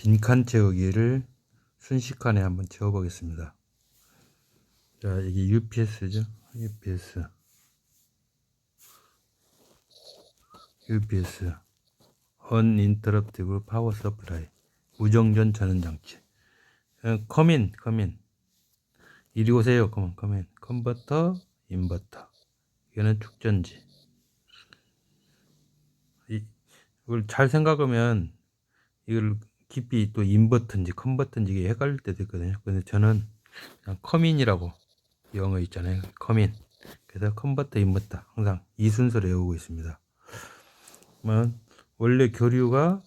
빈칸 채우기를 순식간에 한번 채워보겠습니다. 자, 이게 UPS죠. UPS. UPS. Uninterruptible Power Supply. 무정전 전원 장치. 어, 커민, 커민. 이리 오세요. 커민, 커민. 컨버터, 인버터. 이거는 축전지. 이, 이걸 잘 생각하면 이걸 깊이 또 인버터인지 컨버터인지 이게 헷갈릴 때도 있거든요. 근데 저는 그냥 커민이라고 영어 있잖아요. 커민. 그래서 컨버터, 인버터 항상 이 순서로 외우고 있습니다. 원래 교류가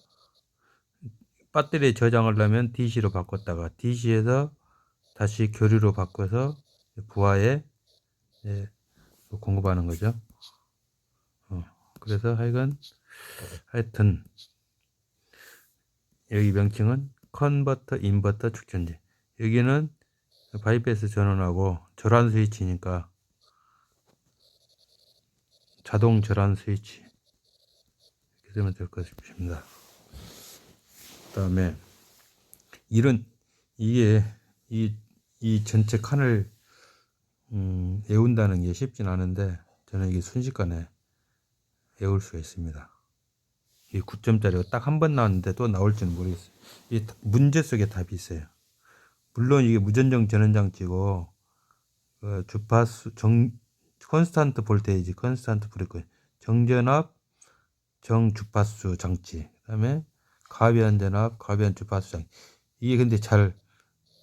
배터리에 저장을 하면 DC로 바꿨다가 DC에서 다시 교류로 바꿔서 부하에 예, 공급하는 거죠. 어, 그래서 하여간 하여튼 여기 명칭은 컨버터 인버터 축전지 여기는 바이패스 전원하고 절환 스위치니까 자동 절환 스위치 이렇게 되면 될 것입니다. 그 다음에 이런 이게 이, 이 전체 칸을 음, 외운다는 게 쉽진 않은데 저는 이게 순식간에 외울 수가 있습니다. 이 9점짜리가 딱 한 번 나왔는데 또 나올지는 모르겠어요. 이 문제 속에 답이 있어요. 물론 이게 무전정 전원 장치고 어, 주파수 정 컨스탄트 볼테이지, 컨스탄트 브레이크, 정전압, 정주파수 장치, 그다음에 가변 전압, 가변 주파수 장치. 이게 근데 잘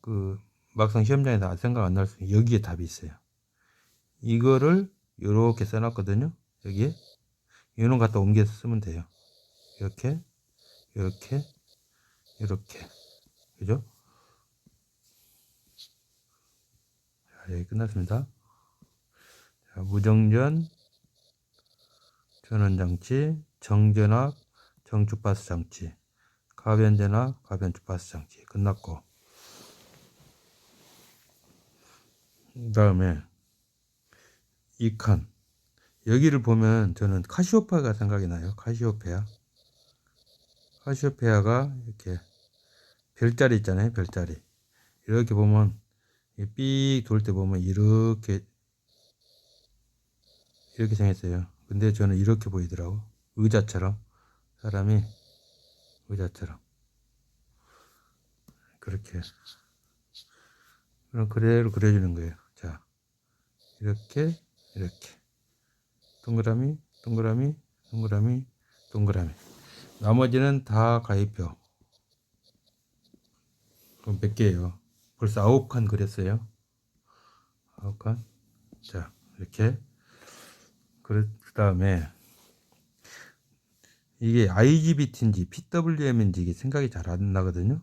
그 막상 시험장에서 생각 안 날 수 있어요. 여기에 답이 있어요. 이거를 이렇게 써놨거든요. 여기에 이놈 갖다 옮겨서 쓰면 돼요. 이렇게, 이렇게, 이렇게, 그죠? 자, 여기 끝났습니다. 자, 무정전, 전원장치, 정전압, 정주파수 장치, 가변전압, 가변주파수 장치 끝났고 그 다음에 이 칸 여기를 보면 저는 카시오페아가 생각이 나요. 카시오페아. 카시오페아가 이렇게 별자리 있잖아요. 별자리. 이렇게 보면 삑 돌 때 보면 이렇게 이렇게 생겼어요. 근데 저는 이렇게 보이더라고. 의자처럼 사람이 의자처럼 그렇게 그럼 그대로 그려주는 거예요. 자 이렇게 이렇게 동그라미 동그라미 동그라미 동그라미 나머지는 다 가입표 그럼 몇 개예요 벌써 아홉 칸 그렸어요 아홉 칸 자 이렇게 그 다음에 이게 IGBT인지 PWM인지 생각이 잘 안 나거든요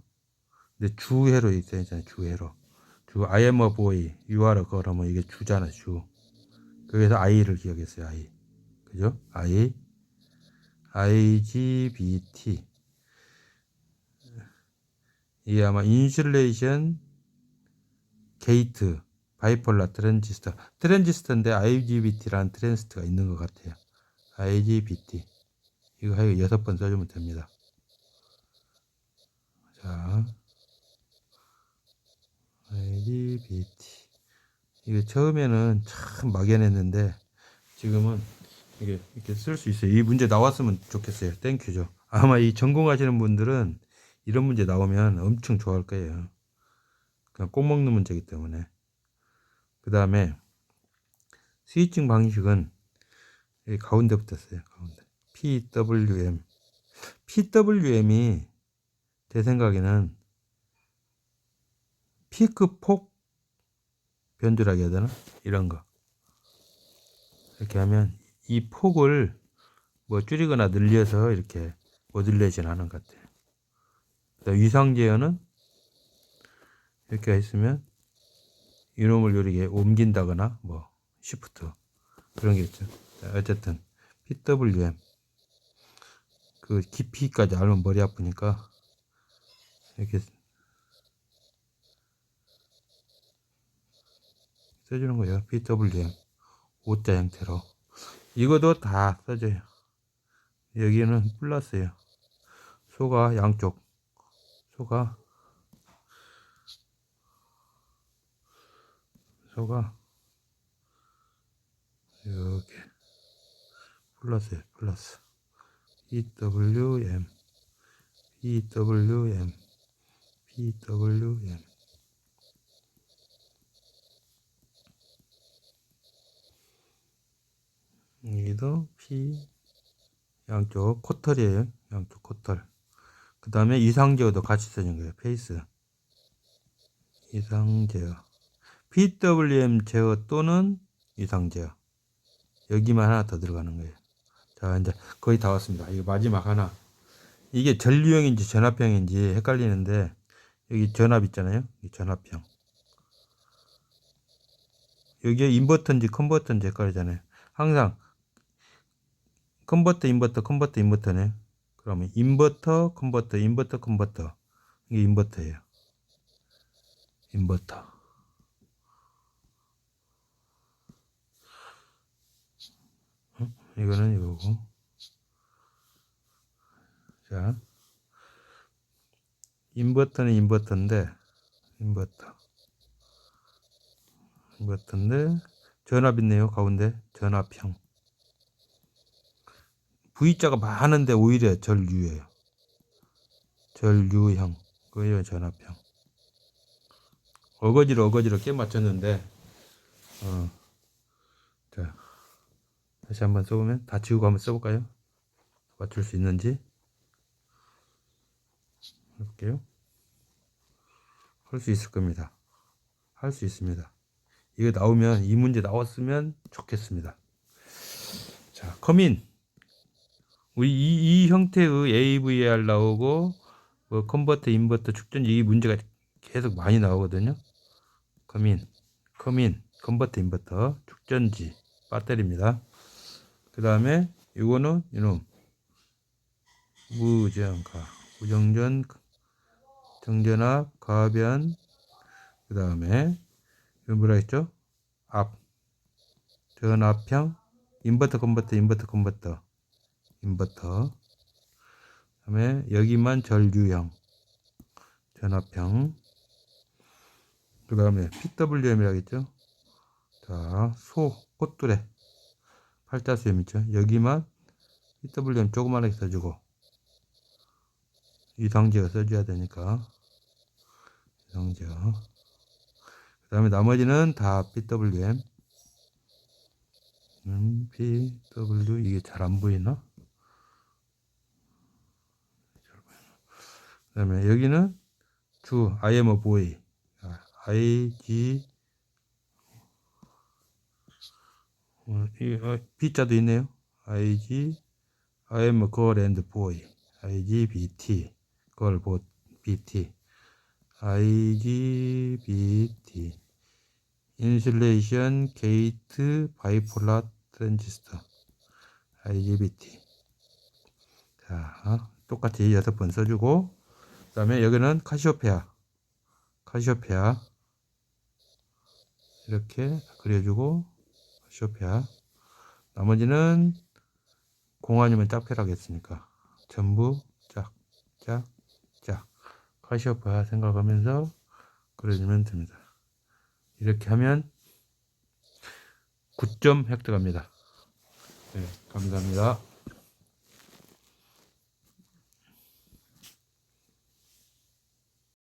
근데 주회로 있어요 주회로 주 I am a boy you are a girl 하면 이게 주잖아 주 그래서 I를 기억했어요. I. 그죠? I. IGBT. 이게 아마 인슐레이션 게이트 바이폴라 트랜지스터. 트랜지스터인데 IGBT라는 트랜지스터가 있는 것 같아요. IGBT. 이거 하여 여섯 번 써주면 됩니다. 자. IGBT. 이게 처음에는 참 막연했는데 지금은 이게 이렇게 쓸 수 있어요. 이 문제 나왔으면 좋겠어요. 땡큐죠. 아마 이 전공하시는 분들은 이런 문제 나오면 엄청 좋아할 거예요. 그냥 꼭 먹는 문제이기 때문에. 그 다음에 스위칭 방식은 여기 가운데 붙었어요. 가운데. PWM. PWM이 제 생각에는 피크 폭 변두라기 해야 되나? 이런 거. 이렇게 하면 이 폭을 뭐 줄이거나 늘려서 이렇게 모듈레이션 하는 것 같아요. 위상 제어는 이렇게 있으면 이놈을 요리게 옮긴다거나 뭐 시프트 그런 게 있죠. 어쨌든 PWM 그 깊이까지 알면 머리 아프니까 이렇게 써주는 거예요. PWM 오자 형태로 이것도 다 써져요. 여기는 플러스예요. 소가 양쪽. 소가 소가 이렇게 플러스 플러스. EWM EWM PWM 여기도 P 양쪽 코털이에요. 양쪽 코털. 그 다음에 이상 제어도 같이 써준 거예요. 페이스. 이상 제어. PWM 제어 또는 이상 제어. 여기만 하나 더 들어가는 거예요. 자 이제 거의 다 왔습니다. 이거 마지막 하나. 이게 전류형인지 전압형인지 헷갈리는데 여기 전압 있잖아요. 이 전압형. 여기에 인버터인지 컨버터인지 헷갈리잖아요. 항상 컨버터 인버터 컨버터 인버터네. 그러면 인버터 컨버터 인버터 컨버터. 이게 인버터예요. 인버터. 어? 이거는 이거고. 자. 인버터는 인버터인데 인버터. 인버터인데 전압 있네요 가운데. 전압형 V자가 많은데 오히려 전류예요. 전류형. 그예요 전압형. 어거지로 어거지로 깨 맞췄는데 어. 자. 다시 한번 써보면 다 지우고 한번 써볼까요? 맞출 수 있는지 해볼게요. 할 수 있을 겁니다. 할 수 있습니다. 이거 나오면 이 문제 나왔으면 좋겠습니다. 자, 커민. 우리 이, 이 형태의 AVR 나오고 뭐 컨버터, 인버터, 축전지 이 문제가 계속 많이 나오거든요. 커민, 커민, 컨버터, 인버터, 축전지, 배터리입니다. 그 다음에 이거는 이놈 무정가, 무정전, 정전압, 가변, 그 다음에 뭐라 했죠? 앞, 전압형, 인버터, 컨버터, 인버터, 컨버터. 인버터. 그다음에 여기만 전류형 전압형. 그 다음에 PWM이라겠죠? 자 소 꽃두레. 팔자수염 있죠? 여기만 PWM 조그만하게 써주고 이상제어 써줘야 되니까. 이상제어 그 다음에 나머지는 다 PWM. 음, PW 이게 잘 안 보이나? 그 다음에 여기는 주 I am a boy I G 어, 이, 어, B자도 있네요 I G I am a girl and boy I G B T girl boy B T I G B T 인슐레이션 게이트 바이폴라 트랜지스터 IGBT 자 똑같이 여섯 번 써주고 그 다음에 여기는 카시오페아. 카시오페아. 이렇게 그려주고 카시오페아. 나머지는 공안이면 짝패라겠으니까 전부 짝 짝 짝. 카시오페아 생각하면서 그려주면 됩니다. 이렇게 하면 9점 획득합니다. 네, 감사합니다